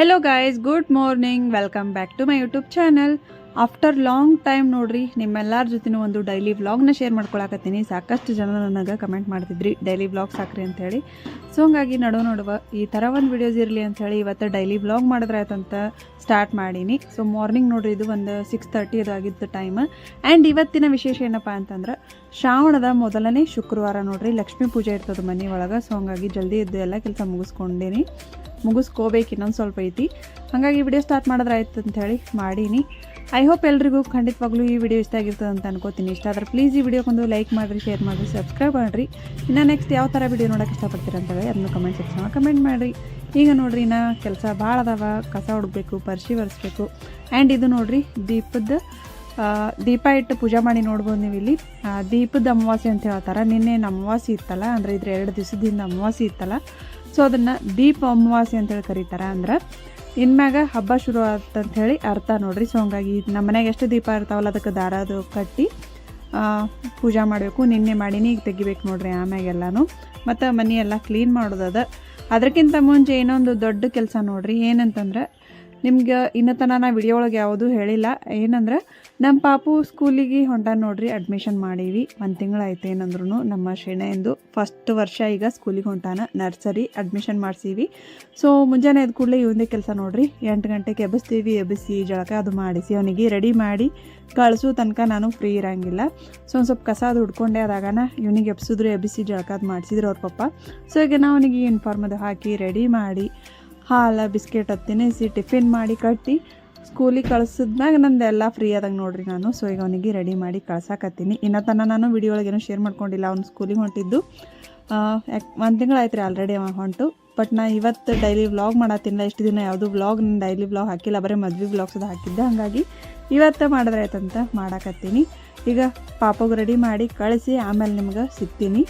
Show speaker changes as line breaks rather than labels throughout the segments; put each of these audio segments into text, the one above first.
Hello guys good morning welcome back to my YouTube channel after long time ನೋಡ್ರಿ, ನಿಮ್ಮೆಲ್ಲರ ಜೊತೆನೂ ಒಂದು daily ವ್ಲಾಗ್ನ ಶೇರ್ ಮಾಡ್ಕೊಳಕತ್ತೀನಿ. ಸಾಕಷ್ಟು ಜನ ನನಗೆ ಕಮೆಂಟ್ ಮಾಡ್ತಿದ್ರಿ ಡೈಲಿ ವ್ಲಾಗ್ ಸಾಕ್ರಿ ಅಂತೇಳಿ ಸೊ ಹಂಗಾಗಿ ನಡು ನಡುವ ಈ ಥರ ಒಂದು ವಿಡಿಯೋಸ್ ಇರಲಿ ಅಂಥೇಳಿ ಇವತ್ತು ಡೈಲಿ ವ್ಲಾಗ್ ಮಾಡಿದ್ರಾಯ್ತಂತ ಸ್ಟಾರ್ಟ್ ಮಾಡೀನಿ. ಸೊ ಮಾರ್ನಿಂಗ್ ನೋಡ್ರಿ, ಇದು ಒಂದು ಸಿಕ್ಸ್ ತರ್ಟಿ ಅದಾಗಿತ್ತು ಟೈಮ್ ಆ್ಯಂಡ್ ಇವತ್ತಿನ ವಿಶೇಷ ಏನಪ್ಪ ಅಂತಂದ್ರೆ, ಶ್ರಾವಣದ ಮೊದಲನೇ ಶುಕ್ರವಾರ ನೋಡ್ರಿ, ಲಕ್ಷ್ಮೀ ಪೂಜೆ ಇರ್ತದೆ ಮನೆ ಒಳಗೆ. ಸೊ ಹಂಗಾಗಿ ಜಲ್ದಿ ಇದ್ದು ಎಲ್ಲ ಕೆಲಸ ಮುಗಿಸ್ಕೊಂಡೇನಿ. ಮುಗಿಸ್ಕೋಬೇಕು ಇನ್ನೊಂದು ಸ್ವಲ್ಪ ಐತಿ. ಹಾಗಾಗಿ ವಿಡಿಯೋ ಸ್ಟಾರ್ಟ್ ಮಾಡಿದ್ರೆ ಆಯ್ತು ಅಂತ ಹೇಳಿ ಮಾಡೀನಿ. ಐ ಹೋಪ್ ಎಲ್ರಿಗೂ ಖಂಡಿತವಾಗ್ಲೂ ಈ ವಿಡಿಯೋ ಇಷ್ಟ ಆಗಿರ್ತದೆ ಅಂತ ಅನ್ಕೋತೀನಿ. ಇಷ್ಟ ಆದ್ರೆ ಪ್ಲೀಸ್ ಈ ವಿಡಿಯೋಗೊಂದು ಲೈಕ್ ಮಾಡಿರಿ ಶೇರ್ ಮಾಡಿರಿ ಸಬ್ಸ್ಕ್ರೈಬ್ ಮಾಡಿರಿ. ಇನ್ನು ನೆಕ್ಸ್ಟ್ ಯಾವ ಥರ ವಿಡಿಯೋ ನೋಡೋಕೆ ಇಷ್ಟಪಡ್ತೀರ ಅಂತ ಹೇಳಿ ಅದನ್ನು ಕಮೆಂಟ್ ಸೆಕ್ಷನ್ ಕಮೆಂಟ್ ಮಾಡಿರಿ. ಈಗ ನೋಡ್ರಿ ಇನ್ನು ಕೆಲಸ ಭಾಳ ಅದಾವ. ಕಸ ಹುಡ್ಬೇಕು ಪರ್ಶಿ ಒರೆಸ್ಬೇಕು. ಆ್ಯಂಡ್ ಇದು ನೋಡ್ರಿ ದೀಪದ ದೀಪ ಇಟ್ಟು ಪೂಜೆ ಮಾಡಿ ನೋಡ್ಬೋದು ನೀವು ಇಲ್ಲಿ. ದೀಪದ ಅಮಾವಾಸ್ಯೆ ಅಂತ ಹೇಳ್ತಾರೆ. ನಿನ್ನೆ ಅಮಾವಾಸ್ಯೆ ಇತ್ತಲ್ಲ, ಅಂದರೆ ಇದ್ರ ಎರಡು ದಿವಸದಿಂದ ಅಮಾವಾಸ್ಯೆ ಇತ್ತಲ್ಲ. ಸೊ ಅದನ್ನು ದೀಪ ಅಮಾವಾಸ್ಯೆ ಅಂತೇಳಿ ಕರೀತಾರೆ ಅಂದ್ರೆ ಇನ್ಮ್ಯಾಗ ಹಬ್ಬ ಶುರು ಅಂತ ಹೇಳಿ ಅರ್ಥ ನೋಡ್ರಿ. ಸೊ ಹಂಗಾಗಿ ನಮ್ಮ ಮನೆಗೆ ಎಷ್ಟು ದೀಪ ಇರ್ತಾವಲ್ಲ, ಅದಕ್ಕೆ ದಾರ ಅದು ಕಟ್ಟಿ ಪೂಜೆ ಮಾಡಬೇಕು, ನಿನ್ನೆ ಮಾಡೀನಿ, ಈಗ ತೆಗಿಬೇಕು ನೋಡ್ರಿ ಆಮ್ಯಾಗೆಲ್ಲನೂ. ಮತ್ತು ಮನೆ ಎಲ್ಲ ಕ್ಲೀನ್ ಮಾಡೋದದ ಅದಕ್ಕಿಂತ ಮುಂಚೆ ಏನೊಂದು ದೊಡ್ಡ ಕೆಲಸ ನೋಡ್ರಿ, ಏನಂತಂದ್ರೆ ನಿಮ್ಗೆ ಇನ್ನತನ ನಾನು ವಿಡಿಯೋ ಒಳಗೆ ಯಾವುದೂ ಹೇಳಿಲ್ಲ. ಏನಂದ್ರೆ ನಮ್ಮ ಪಾಪು ಸ್ಕೂಲಿಗೆ ಹೊಂಟ ನೋಡ್ರಿ ಅಡ್ಮಿಷನ್ ಮಾಡೀವಿ. ಒಂದು ತಿಂಗಳಾಯ್ತು ಏನಂದ್ರೂ ನಮ್ಮ ಶೆಣೆಂದು ಫಸ್ಟ್ ವರ್ಷ ಈಗ ಸ್ಕೂಲಿಗೆ ಹೊಂಟಾನ. ನರ್ಸರಿ ಅಡ್ಮಿಷನ್ ಮಾಡಿಸೀವಿ. ಸೊ ಮುಂಜಾನೆ ಇದ್ದ ಕೂಡಲೇ ಇವಂದೇ ಕೆಲಸ ನೋಡ್ರಿ. ಎಂಟು ಗಂಟೆಗೆ ಎಬ್ಬಿಸ್ತೀವಿ, ಎಬ್ಬಿಸಿ, ಜಳಕ ಅದು ಮಾಡಿಸಿ, ಅವನಿಗೆ ರೆಡಿ ಮಾಡಿ ಕಳಿಸೋ ತನಕ ನಾನು ಫ್ರೀ ಇರಂಗಿಲ್ಲ. ಸೊ ಒಂದು ಸ್ವಲ್ಪ ಕಸ ಅದು ಹುಡ್ಕೊಂಡೆ ಆದಾಗನ ಇವನಿಗೆ ಎಬ್ಸಿದ್ರು, ಎಬ್ಬಿಸಿ, ಜಳಕ ಅದು ಮಾಡಿಸಿದ್ರು ಅವ್ರ ಪಪ್ಪ. ಸೊ ಈಗ ನಾವು ಅವನಿಗೆ ಯೂನಿಫಾರ್ಮ್ ಅದು ಹಾಕಿ ರೆಡಿ ಮಾಡಿ ಹಾಲು, ಬಿಸ್ಕೆಟ್ ತಿನ್ನಿಸಿ ಟಿಫಿನ್ ಮಾಡಿ ಕಟ್ಟಿ ಸ್ಕೂಲಿಗೆ ಕಳ್ಸಿದ್ಮ್ಯಾಗ ನಂದು ಎಲ್ಲ ಫ್ರೀ ಆದಾಗ ನೋಡ್ರಿ ನಾನು. ಸೊ ಈಗ ಅವನಿಗೆ ರೆಡಿ ಮಾಡಿ ಕಳ್ಸಾಕತ್ತೀನಿ. ಇನ್ನತನ ತನಕ ನಾನು ವಿಡಿಯೋ ಒಳಗೇನು ಶೇರ್ ಮಾಡ್ಕೊಂಡಿಲ್ಲ. ಅವ್ನು ಸ್ಕೂಲಿಗೆ ಹೊಂಟಿದ್ದು. ಯಾಕೆ, ಒಂದು ತಿಂಗಳಾಯ್ತು ರೀ ಆಲ್ರೆಡಿ ಅವ ಹೊಂಟು. ಬಟ್ ನಾ ಇವತ್ತು ಡೈಲಿ ವ್ಲಾಗ್ ಮಾಡತ್ತಿಲ್ಲ ಎಷ್ಟು ದಿನ ಯಾವುದು ವ್ಲಾಗ್ ನಾನು ಡೈಲಿ ವ್ಲಾಗ್ ಹಾಕಿಲ್ಲ. ಬರೀ ಮದ್ವೆ ವ್ಲಾಗ್ಸ್ ಅದು ಹಾಕಿದ್ದೆ. ಹಾಗಾಗಿ ಇವತ್ತು ಮಾಡಿದ್ರೆ ಆಯ್ತಂತ ಮಾಡಾಕತ್ತೀನಿ. ಈಗ ಪಾಪಗೆ ರೆಡಿ ಮಾಡಿ ಕಳಿಸಿ, ಆಮೇಲೆ ನಿಮ್ಗೆ ಸಿಗ್ತೀನಿ.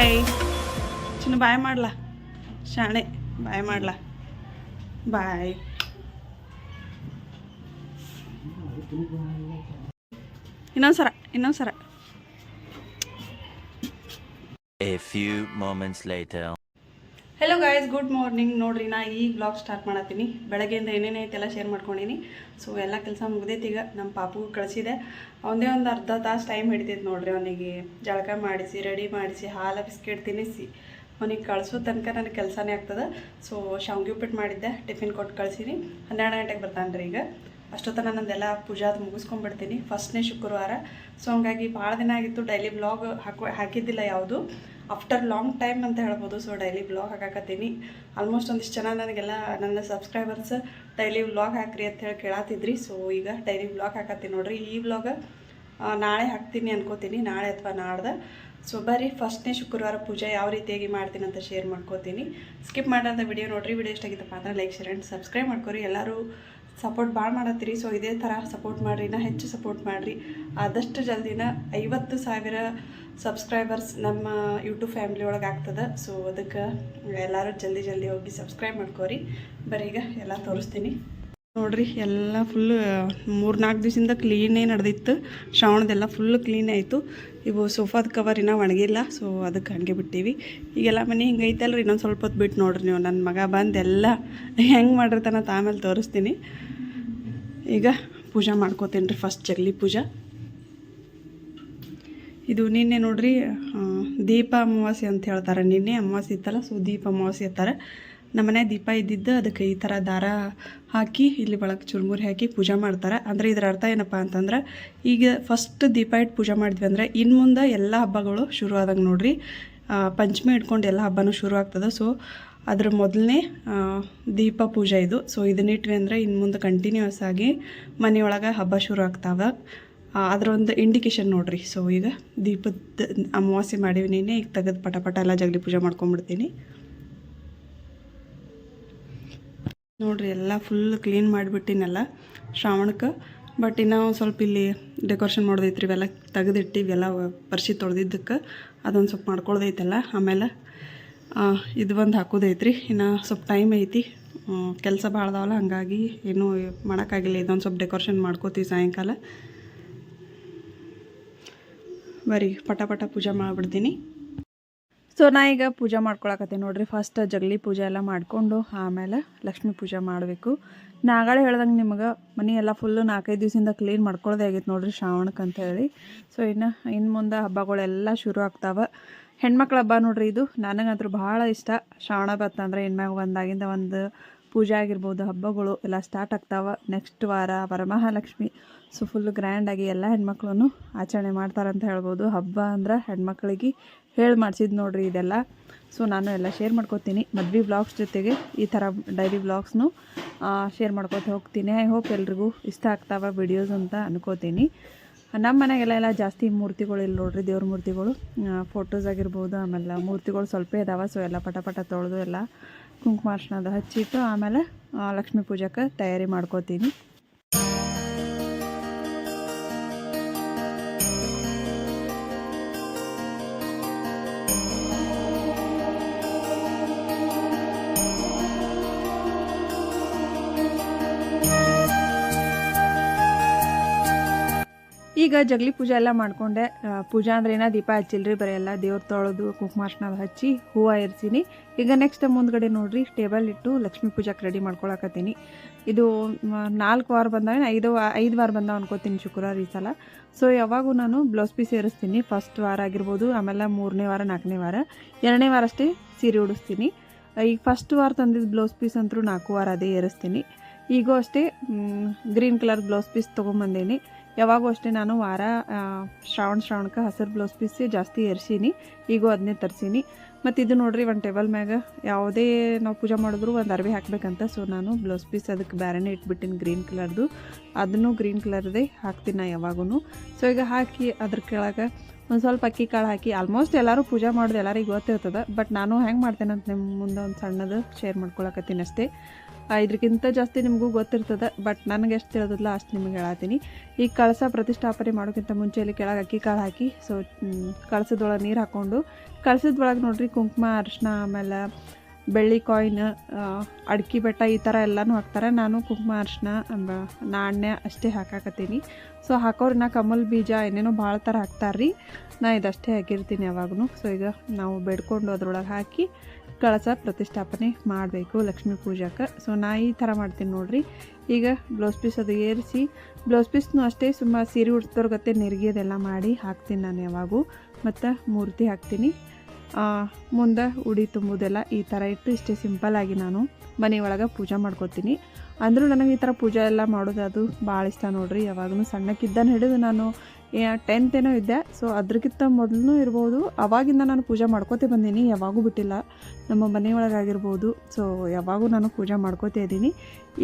ಬಾಯ್. ಚಿನ್ನ ಬಾಯ್ ಮಾಡ್ಲಾ? ಶಾಣೆ ಬಾಯ್ ಮಾಡ್ಲಾ? ಬಾಯ್. ಇನ್ನೊಂದ್ಸರ ಇನ್ನೊಂದ್ಸರ
A few moments later.
Hello guys good morning ನೋಡ್ರಿ, ನಾ ಈಗ ಬ್ಲಾಗ್ ಸ್ಟಾರ್ಟ್ ಮಾಡತ್ತೀನಿ. ಬೆಳಗ್ಗೆಯಿಂದ ಏನೇನೈತೆಲ್ಲ ಶೇರ್ ಮಾಡ್ಕೊಂಡಿನಿ. ಸೊ ಎಲ್ಲ ಕೆಲಸ ಮುಗ್ದೈತಿ ಈಗ. ನಮ್ಮ ಪಾಪುಗೂ ಕಳಿಸಿದೆ. ಅವನದೇ ಒಂದು ಅರ್ಧ ತಾಸು ಟೈಮ್ ಹಿಡಿತೈತೆ ನೋಡ್ರಿ ಅವನಿಗೆ. ಜಳಕ ಮಾಡಿಸಿ ರೆಡಿ ಮಾಡಿಸಿ, ಹಾಲು, ಬಿಸ್ಕೆಟ್ ತಿನ್ನಿಸಿ. ಅವನಿಗೆ ಕಳಿಸೋ ತನಕ ನನಗೆ ಕೆಲಸನೇ ಆಗ್ತದೆ. ಸೊ ಶಾವ್ಗೆ ಉಪ್ಪಿಟ್ಟು ಮಾಡಿದ್ದೆ. ಟಿಫಿನ್ ಕೊಟ್ಟು ಕಳಿಸೀನಿ. ಹನ್ನೆರಡು ಗಂಟೆಗೆ ಬರ್ತಾನೆ ರೀ ಈಗ. ಅಷ್ಟೊತ್ತನ ನಂದೆಲ್ಲ ಪೂಜಾದ ಮುಗಿಸ್ಕೊಂಡ್ಬಿಡ್ತೀನಿ. ಫಸ್ಟ್ನೇ ಶುಕ್ರವಾರ. ಸೊ ಹಂಗಾಗಿ ಭಾಳ ದಿನ ಆಗಿತ್ತು. ಡೈಲಿ ಬ್ಲಾಗ್ ಹಾಕೋ ಹಾಕಿದ್ದಿಲ್ಲ ಯಾವುದು. ಆಫ್ಟರ್ ಲಾಂಗ್ ಟೈಮ್ ಅಂತ ಹೇಳ್ಬೋದು ಸೊ ಡೈಲಿ ಬ್ಲಾಗ್ ಹಾಕಾಕತ್ತೀನಿ. ಆಲ್ಮೋಸ್ಟ್ ಒಂದಿಷ್ಟು ಜನ ನನಗೆಲ್ಲ, ನನ್ನ ಸಬ್ಸ್ಕ್ರೈಬರ್ಸ್ ಡೈಲಿ ವ್ಲಾಗ್ ಹಾಕ್ರಿ ಅಂತ ಹೇಳಿ ಕೇಳತ್ತಿದ್ರಿ ಸೊ ಈಗ ಡೈಲಿ ವ್ಲಾಗ್ ಹಾಕತ್ತೀನಿ ನೋಡ್ರಿ. ಈ ವ್ಲಾಗ್ ನಾಳೆ ಹಾಕ್ತೀನಿ ಅನ್ಕೋತೀನಿ. ನಾಳೆ ಅಥವಾ ನಾಡ್ದು. ಸೊ ಬರ್ರಿ ಫಸ್ಟ್ನೇ ಶುಕ್ರವಾರ ಪೂಜೆ ಯಾವ ರೀತಿಯಾಗಿ ಮಾಡ್ತೀನಿ ಅಂತ ಶೇರ್ ಮಾಡ್ಕೋತೀನಿ. ಸ್ಕಿಪ್ ಮಾಡೋಂಥ ವಿಡಿಯೋ ನೋಡ್ರಿ. ವಿಡಿಯೋ ಇಷ್ಟ ಆಗಿತ್ತಪ್ಪ ಅಂದ್ರೆ ಲೈಕ್ ಶೇರ್ ಆ್ಯಂಡ್ ಸಬ್ಸ್ಕ್ರೈಬ್ ಮಾಡ್ಕೊರಿ. ಎಲ್ಲರೂ ಸಪೋರ್ಟ್ ಭಾಳ ಮಾಡತ್ತೀರಿ. ಸೊ ಇದೇ ಥರ ಸಪೋರ್ಟ್ ಮಾಡಿರಿ. ನಾ ಹೆಚ್ಚು ಸಪೋರ್ಟ್ ಮಾಡಿರಿ. ಆದಷ್ಟು ಜಲ್ದಿನ ಐವತ್ತು ಸಾವಿರ ಸಬ್ಸ್ಕ್ರೈಬರ್ಸ್ ನಮ್ಮ ಯೂಟ್ಯೂಬ್ ಫ್ಯಾಮ್ಲಿ ಒಳಗೆ ಆಗ್ತದೆ. ಸೊ ಅದಕ್ಕೆ ಎಲ್ಲರೂ ಜಲ್ದಿ ಜಲ್ದಿ ಹೋಗಿ ಸಬ್ಸ್ಕ್ರೈಬ್ ಮಾಡ್ಕೋರಿ. ಈಗ ಎಲ್ಲ ತೋರಿಸ್ತೀನಿ. ನೋಡ್ರಿ, ಎಲ್ಲ ಫುಲ್ ಮೂರು ನಾಲ್ಕು ದಿವಸದಿಂದ ಕ್ಲೀನೇ ನಡೆದಿತ್ತು. ಶ್ರಾವಣದೆಲ್ಲ ಫುಲ್ ಕ್ಲೀನ್ ಆಯಿತು. ಇವು ಸೋಫಾದ ಕವರ್ ಇನ್ನೂ ಒಣಗಿಲ್ಲ. ಸೊ ಅದಕ್ಕೆ ಹಾಗೆ ಬಿಟ್ಟೀವಿ. ಈಗೆಲ್ಲ ಮನೆ ಹಿಂಗೆ ಐತಲ್ರಿ ಇನ್ನೊಂದು ಸ್ವಲ್ಪ ಹೊತ್ತು ಬಿಟ್ಟು ನೋಡ್ರಿ ನೀವು. ನನ್ನ ಮಗ ಬಂದು ಎಲ್ಲ ಹೆಂಗೆ ಮಾಡಿರ್ತಾನ ಆಮೇಲೆ ತೋರಿಸ್ತೀನಿ. ಈಗ ಪೂಜೆ ಮಾಡ್ಕೋತೀನಿ ರೀ ಫಸ್ಟ್ ಜಗಲಿ ಪೂಜಾ. ಇದು ನಿನ್ನೆ ನೋಡ್ರಿ ದೀಪ ಅಮಾವಾಸ್ಯೆ ಅಂತ ಹೇಳ್ತಾರೆ ನಿನ್ನೆ, ಅಮಾವಾಸ್ಯೆ ಇತ್ತಲ್ಲ ಸೊ ದೀಪ ಅಮಾವಾಸ್ಯೆ ಅಂತಾರೆ. ನಮ್ಮನೆ ದೀಪ ಇದ್ದಿದ್ದು ಅದಕ್ಕೆ ಈ ಥರ ದಾರ ಹಾಕಿ, ಇಲ್ಲಿ ಒಳಗೆ ಚುರುಮುರಿ ಹಾಕಿ ಪೂಜೆ ಮಾಡ್ತಾರೆ. ಅಂದರೆ ಇದರ ಅರ್ಥ ಏನಪ್ಪ ಅಂತಂದ್ರೆ, ಈಗ ಫಸ್ಟ್ ದೀಪ ಇಟ್ಟು ಪೂಜೆ ಮಾಡಿದ್ವಿ ಅಂದರೆ ಇನ್ನು ಮುಂದೆ ಎಲ್ಲ ಹಬ್ಬಗಳು ಶುರು ಆದಂಗೆ ನೋಡ್ರಿ. ಪಂಚಮಿ ಇಟ್ಕೊಂಡು ಎಲ್ಲ ಹಬ್ಬನೂ ಶುರು ಆಗ್ತದೆ. ಸೊ ಅದ್ರ ಮೊದಲನೇ ದೀಪ ಪೂಜೆ ಇದು. ಸೊ ಇದನ್ನಿಟ್ವಿ ಅಂದರೆ ಇನ್ನು ಮುಂದೆ ಕಂಟಿನ್ಯೂಸ್ ಆಗಿ ಮನೆಯೊಳಗೆ ಹಬ್ಬ ಶುರು ಆಗ್ತಾವೆ. ಅದರ ಒಂದು ಇಂಡಿಕೇಶನ್ ನೋಡ್ರಿ. ಸೊ ಈಗ ದೀಪದ ಅಮಾವಾಸ್ಯೆ ಮಾಡೀವಿ ನೀನೆ, ಈಗ ತೆಗೆದು ಪಟ ಪಟ ಎಲ್ಲ ಜಗಲಿ ಪೂಜೆ ಮಾಡ್ಕೊಂಡ್ಬಿಡ್ತೀನಿ ನೋಡ್ರಿ, ಎಲ್ಲ ಫುಲ್ ಕ್ಲೀನ್ ಮಾಡಿಬಿಟ್ಟಿನಲ್ಲ ಶ್ರಾವಣಕ್ಕೆ. ಬಟ್ ಇನ್ನೂ ಸ್ವಲ್ಪ ಇಲ್ಲಿ ಡೆಕೋರೇಷನ್ ಮಾಡೋದೈತ್ರಿ, ಇವೆಲ್ಲ ತೆಗೆದಿಟ್ಟು ಇವೆಲ್ಲ ಪರ್ಸಿ ತೊಳೆದಿದ್ದಕ್ಕೆ. ಅದೊಂದು ಸ್ವಲ್ಪ ಮಾಡ್ಕೊಳ್ದೈತಲ್ಲ, ಆಮೇಲೆ ಇದು ಒಂದು ಹಾಕೋದೈತ್ರಿ. ಇನ್ನು ಸ್ವಲ್ಪ ಟೈಮ್ ಐತಿ. ಕೆಲಸ ಭಾಳ ಅದಾವಲ್ಲ, ಹಂಗಾಗಿ ಏನೂ ಮಾಡೋಕ್ಕಾಗಿಲ್ಲ. ಇದೊಂದು ಸ್ವಲ್ಪ ಡೆಕೋರೇಷನ್ ಮಾಡ್ಕೋತೀವಿ ಸಾಯಂಕಾಲ. ಬರೀ ಪಟ ಪಟ ಪೂಜೆ ಮಾಡಿಬಿಡ್ತೀನಿ. ಸೊ, ನಾ ಈಗ ಪೂಜೆ ಮಾಡ್ಕೊಳಕತ್ತೀನಿ ನೋಡ್ರಿ. ಫಸ್ಟ್ ಜಗಲಿ ಪೂಜೆ ಎಲ್ಲ ಮಾಡಿಕೊಂಡು ಆಮೇಲೆ ಲಕ್ಷ್ಮೀ ಪೂಜೆ ಮಾಡಬೇಕು. ನಾಗಳೆ ಹೇಳ್ದಂಗೆ ನಿಮಗೆ ಮನೆ ಎಲ್ಲ ಫುಲ್ಲು ನಾಲ್ಕೈದು ದಿವಸದಿಂದ ಕ್ಲೀನ್ ಮಾಡ್ಕೊಳ್ಳೋದೇ ಆಗಿತ್ತು ನೋಡ್ರಿ ಶ್ರಾವಣಕ್ಕೆ ಅಂತ ಹೇಳಿ. ಸೊ ಇನ್ನು ಇನ್ನು ಮುಂದೆ ಹಬ್ಬಗಳೆಲ್ಲ ಶುರು ಆಗ್ತಾವೆ. ಹೆಣ್ಮಕ್ಳ ಹಬ್ಬ ನೋಡ್ರಿ ಇದು. ನನಗಂತೂ ಭಾಳ ಇಷ್ಟ. ಶ್ರಾವಣ ಬತ್ತಂದ್ರೆ ಇನ್ಮ್ಯಾಗ ಒಂದಾಗಿಂದ ಒಂದು ಪೂಜೆ ಆಗಿರ್ಬೋದು, ಹಬ್ಬಗಳು ಎಲ್ಲ ಸ್ಟಾರ್ಟ್ ಆಗ್ತಾವೆ. ನೆಕ್ಸ್ಟ್ ವಾರ ವರಮಹಾಲಕ್ಷ್ಮಿ. ಸೊ ಫುಲ್ ಗ್ರ್ಯಾಂಡಾಗಿ ಎಲ್ಲ ಹೆಣ್ಮಕ್ಳು ಆಚರಣೆ ಮಾಡ್ತಾರಂತ ಹೇಳ್ಬೋದು. ಹಬ್ಬ ಅಂದ್ರೆ ಹೆಣ್ಮಕ್ಳಿಗೆ ಹೇಳಿ ಮಾಡಿಸಿದ್ದು ನೋಡ್ರಿ ಇದೆಲ್ಲ. ಸೊ ನಾನು ಎಲ್ಲ ಶೇರ್ ಮಾಡ್ಕೋತೀನಿ. ಮದ್ವೆ ಬ್ಲಾಗ್ಸ್ ಜೊತೆಗೆ ಈ ಥರ ಡೈರಿ ಬ್ಲಾಗ್ಸ್ನು ಶೇರ್ ಮಾಡ್ಕೊತ ಹೋಗ್ತೀನಿ. ಐ ಹೋಪ್ ಎಲ್ರಿಗೂ ಇಷ್ಟ ಆಗ್ತಾವ ವಿಡಿಯೋಸ್ ಅಂತ ಅನ್ಕೋತೀನಿ. ನಮ್ಮ ಮನೆಗೆಲ್ಲ ಎಲ್ಲ ಜಾಸ್ತಿ ಮೂರ್ತಿಗಳು ಇಲ್ಲಿ ನೋಡ್ರಿ, ದೇವ್ರ ಮೂರ್ತಿಗಳು. ಫೋಟೋಸ್ ಆಗಿರ್ಬೋದು, ಆಮೇಲೆ ಮೂರ್ತಿಗಳು ಸ್ವಲ್ಪ ಇದಾವೆ ಸೊ ಎಲ್ಲ ಪಟ ಪಟ ತೊಳೆದು ಎಲ್ಲ ಕುಂಕುಮಾರ್ಶನದ ಹಚ್ಚಿಟ್ಟು ಆಮೇಲೆ ಲಕ್ಷ್ಮೀ ಪೂಜಕ್ಕೆ ತಯಾರಿ ಮಾಡ್ಕೋತೀನಿ. ಈಗ ಜಗಲಿ ಪೂಜೆ ಎಲ್ಲ ಮಾಡ್ಕೊಂಡೆ. ಪೂಜಾ ಅಂದ್ರೆ ಏನೋ? ದೀಪ ಹಚ್ಚಿಲ್ರಿ, ಬರೀ ಎಲ್ಲ ದೇವ್ರ ತೊಳೆದು ಕುಂಕುಮಾರ್ಶನ ಹಚ್ಚಿ ಹೂವು ಇರ್ತೀನಿ ಈಗ ನೆಕ್ಸ್ಟ್ ಮುಂದ್ಗಡೆ ನೋಡ್ರಿ ಟೇಬಲ್ ಇಟ್ಟು ಲಕ್ಷ್ಮೀ ಪೂಜಾಕ್ಕೆ ರೆಡಿ ಮಾಡ್ಕೊಳಕತ್ತೀನಿ. ಇದು ನಾಲ್ಕು ವಾರ ಬಂದಾವ ಐದು ಐದು ವಾರ ಬಂದಾವ ಅನ್ಕೋತೀನಿ ಶುಕ್ರವಾರ ಈ ಸಲ. ಸೊ ಯಾವಾಗೂ ನಾನು ಬ್ಲೌಸ್ ಪೀಸ್ ಏರಿಸ್ತೀನಿ. ಫಸ್ಟ್ ವಾರ ಆಗಿರ್ಬೋದು, ಆಮೇಲೆ ಮೂರನೇ ವಾರ, ನಾಲ್ಕನೇ ವಾರ. ಎರಡನೇ ವಾರ ಅಷ್ಟೇ ಸೀರೆ ಉಡಿಸ್ತೀನಿ. ಈಗ ಫಸ್ಟ್ ವಾರ ತಂದಿದ್ದು ಬ್ಲೌಸ್ ಪೀಸ್ ಅಂತೂ ನಾಲ್ಕು ವಾರ ಅದೇ ಏರಿಸ್ತೀನಿ. ಈಗೂ ಅಷ್ಟೇ ಗ್ರೀನ್ ಕಲರ್ ಬ್ಲೌಸ್ ಪೀಸ್ ತೊಗೊಂಬಂದೀನಿ. ಯಾವಾಗೂ ಅಷ್ಟೇ ನಾನು ವಾರ ಶ್ರಾವಣ ಶ್ರಾವಣಕ್ಕೆ ಹಸಿರು ಬ್ಲೌಸ್ ಪೀಸ್ ಜಾಸ್ತಿ ಎರ್ಸೀನಿ ಈಗೂ ಅದನ್ನೇ ತರಿಸೀನಿ. ಮತ್ತು ಇದು ನೋಡಿರಿ, ಒಂದು ಟೇಬಲ್ ಮ್ಯಾಗ ಯಾವುದೇ ನಾವು ಪೂಜೆ ಮಾಡಿದ್ರು ಒಂದು ಅರ್ವಿ ಹಾಕಬೇಕಂತ. ಸೊ ನಾನು ಬ್ಲೌಸ್ ಪೀಸ್ ಅದಕ್ಕೆ ಬೇರೆನೇ ಇಟ್ಬಿಟ್ಟಿನಿ ಗ್ರೀನ್ ಕಲರ್ದು ಅದನ್ನು ಗ್ರೀನ್ ಕಲರ್ದೇ ಹಾಕ್ತೀನಿ ನಾ ಯಾವಾಗೂ ಸೊ ಈಗ ಹಾಕಿ ಅದ್ರ ಕೆಳಗೆ ಒಂದು ಸ್ವಲ್ಪ ಅಕ್ಕಿ ಕಾಳು ಹಾಕಿ ಆಲ್ಮೋಸ್ಟ್ ಎಲ್ಲರೂ ಪೂಜೆ ಮಾಡೋದು ಎಲ್ಲರಿಗೂ ಗೊತ್ತಿರ್ತದೆ. ಬಟ್ ನಾನು ಹೆಂಗೆ ಮಾಡ್ತೇನೆ ಅಂತ ನಿಮ್ಮ ಮುಂದೆ ಒಂದು ಸಣ್ಣದು ಶೇರ್ ಮಾಡ್ಕೊಳಕತ್ತೀನಿ ಅಷ್ಟೇ. ಇದ್ರಕ್ಕಿಂತ ಜಾಸ್ತಿ ನಿಮಗೂ ಗೊತ್ತಿರ್ತದೆ ಬಟ್ ನನಗೆ ಎಷ್ಟು ತಿಳಿದಿಲ್ಲ ಅಷ್ಟು ನಿಮಗೆ ಹೇಳತ್ತೀನಿ ಈ ಕಳಸ ಪ್ರತಿಷ್ಠಾಪನೆ ಮಾಡೋಕ್ಕಿಂತ ಮುಂಚೆ ಇಲ್ಲಿ ಕೆಳಗೆ ಅಕ್ಕಿ ಕಾಳು ಹಾಕಿ ಸೊ ಕಳಸದೊಳಗೆ ನೀರು ಹಾಕ್ಕೊಂಡು ಕಳಸದೊಳಗೆ ನೋಡ್ರಿ ಕುಂಕುಮ ಅರಿಶಿನ ಆಮೇಲೆ ಬೆಳ್ಳಿ ಕಾಯಿನ್ ಅಡ್ಕೆ ಬೆಟ್ಟ ಈ ಥರ ಎಲ್ಲನೂ ಹಾಕ್ತಾರೆ. ನಾನು ಕುಂಕುಮ ಅರಿಶಿನ ನಾಣ್ಯ ಅಷ್ಟೇ ಹಾಕಾಕತ್ತೀನಿ. ಸೊ ಹಾಕೋರನ್ನ ಕಮಲ್, ಬೀಜ ಏನೇನೋ ಭಾಳ ಥರ ಹಾಕ್ತಾರ್ರಿ. ನಾ ಇದಷ್ಟೇ ಹಾಕಿರ್ತೀನಿ ಯಾವಾಗೂ ಸೊ ಈಗ ನಾವು ಬೇಡ್ಕೊಂಡು ಅದ್ರೊಳಗೆ ಹಾಕಿ ಕಳಸ ಪ್ರತಿಷ್ಠಾಪನೆ ಮಾಡಬೇಕು ಲಕ್ಷ್ಮೀ ಪೂಜಾಕ್ಕೆ ಸೊ ನಾ ಈ ಥರ ಮಾಡ್ತೀನಿ ನೋಡ್ರಿ. ಈಗ ಬ್ಲೌಸ್ ಪೀಸ್ ಅದು ಏರಿಸಿ ಬ್ಲೌಸ್ ಪೀಸ್ನು ಅಷ್ಟೇ ಸುಮ್ಮ ಸೀರೆ ಉಡ್ತೋರ್ಗತ್ತೆ ನೆರಿಗೆದೆಲ್ಲ ಮಾಡಿ ಹಾಕ್ತೀನಿ ನಾನು ಯಾವಾಗೂ. ಮತ್ತು ಮೂರ್ತಿ ಹಾಕ್ತೀನಿ. ಮುಂದೆ ಉಡಿ ತುಂಬುದೆಲ್ಲ ಈ ಥರ ಇಟ್ಟು ಇಷ್ಟೇ ಸಿಂಪಲ್ಲಾಗಿ ನಾನು ಮನೆ ಒಳಗೆ ಪೂಜೆ ಮಾಡ್ಕೋತೀನಿ. ಅಂದರೂ ನನಗೆ ಈ ಥರ ಪೂಜೆ ಎಲ್ಲ ಮಾಡೋದು ಅದು ಭಾಳ ಇಷ್ಟ ನೋಡ್ರಿ. ಯಾವಾಗೂ ಸಣ್ಣಕ್ಕಿದ್ದಾನೆ ಹಿಡಿದು ನಾನು ಟೆಂತ್ ಏನೋ ಇದ್ದೆ ಸೊ ಅದ್ರಕ್ಕಿಂತ ಮೊದಲು ಇರ್ಬೋದು. ಅವಾಗಿಂದ ನಾನು ಪೂಜೆ ಮಾಡ್ಕೋತೇ ಬಂದೀನಿ. ಯಾವಾಗೂ ಬಿಟ್ಟಿಲ್ಲ. ನಮ್ಮ ಮನೆಯೊಳಗಾಗಿರ್ಬೋದು ಸೊ ಯಾವಾಗೂ ನಾನು ಪೂಜೆ ಮಾಡ್ಕೋತಾ ಇದ್ದೀನಿ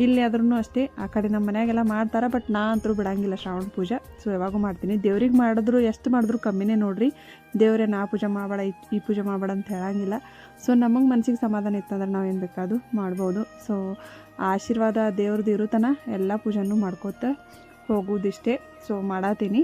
ಇಲ್ಲಿ ಆದ್ರೂ ಅಷ್ಟೇ. ಆ ಕಡೆ ನಮ್ಮ ಮನೆಯಾಗೆಲ್ಲ ಮಾಡ್ತಾರೆ ಬಟ್ ನಾ ಅಂತೂ ಬಿಡಂಗಿಲ್ಲ ಶ್ರಾವಣ ಪೂಜೆ. ಸೊ ಯಾವಾಗೂ ಮಾಡ್ತೀನಿ. ದೇವ್ರಿಗೆ ಮಾಡಿದ್ರು ಎಷ್ಟು ಮಾಡಿದ್ರು ಕಮ್ಮಿನೇ ನೋಡ್ರಿ. ದೇವರೇ, ನಾ ಪೂಜೆ ಮಾಡಬೇಡ, ಈ ಪೂಜೆ ಮಾಡಬೇಡ ಅಂತ ಹೇಳಂಗಿಲ್ಲ. ಸೊ ನಮಗೆ ಮನಸ್ಸಿಗೆ ಸಮಾಧಾನ ಇತ್ತಂದ್ರೆ ನಾವು ಏನು ಬೇಕಾದ್ರು ಮಾಡ್ಬೋದು. ಸೊ ಆಶೀರ್ವಾದ ದೇವ್ರದ್ದು ಇರುತ್ತನ ಎಲ್ಲ ಪೂಜೆನೂ ಮಾಡ್ಕೋತ ಹೋಗೋದಿಷ್ಟೇ. ಸೊ ಮಾಡತ್ತೀನಿ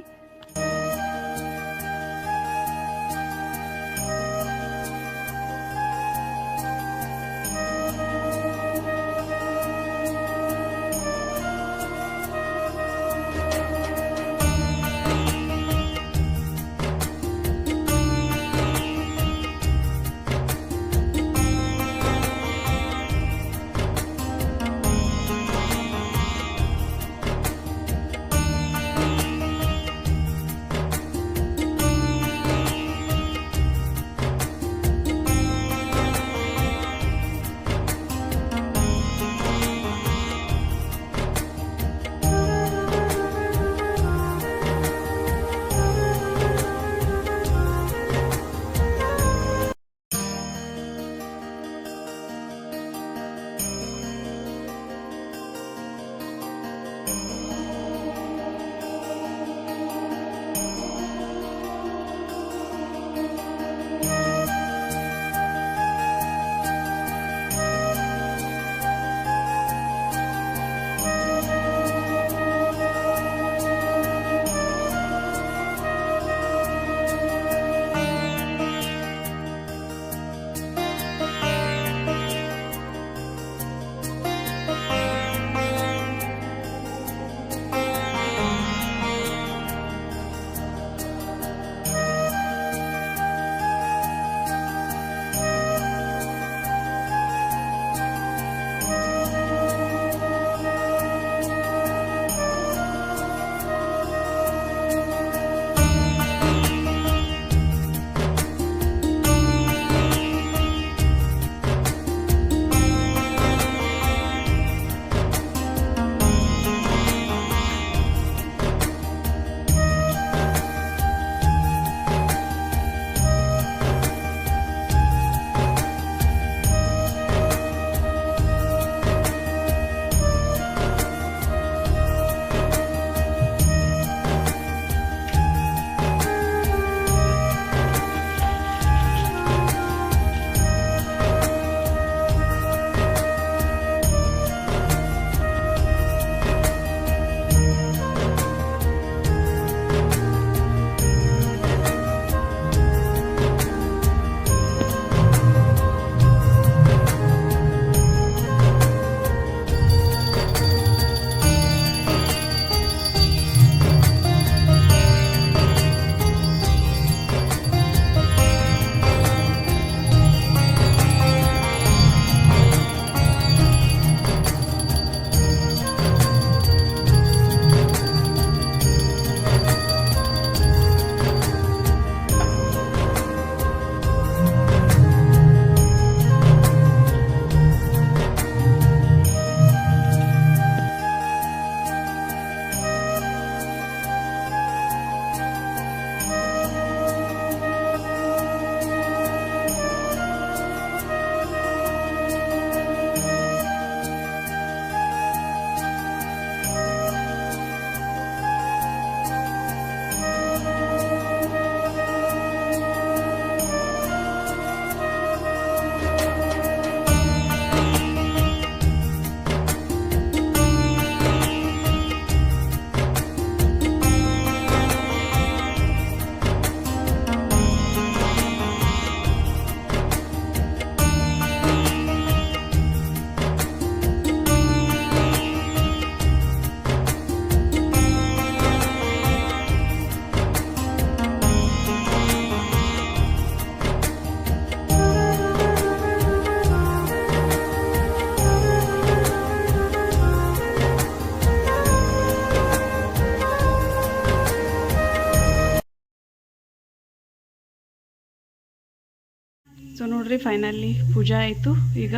ಫೈನಲಿ ಪೂಜೆ ಆಯಿತು. ಈಗ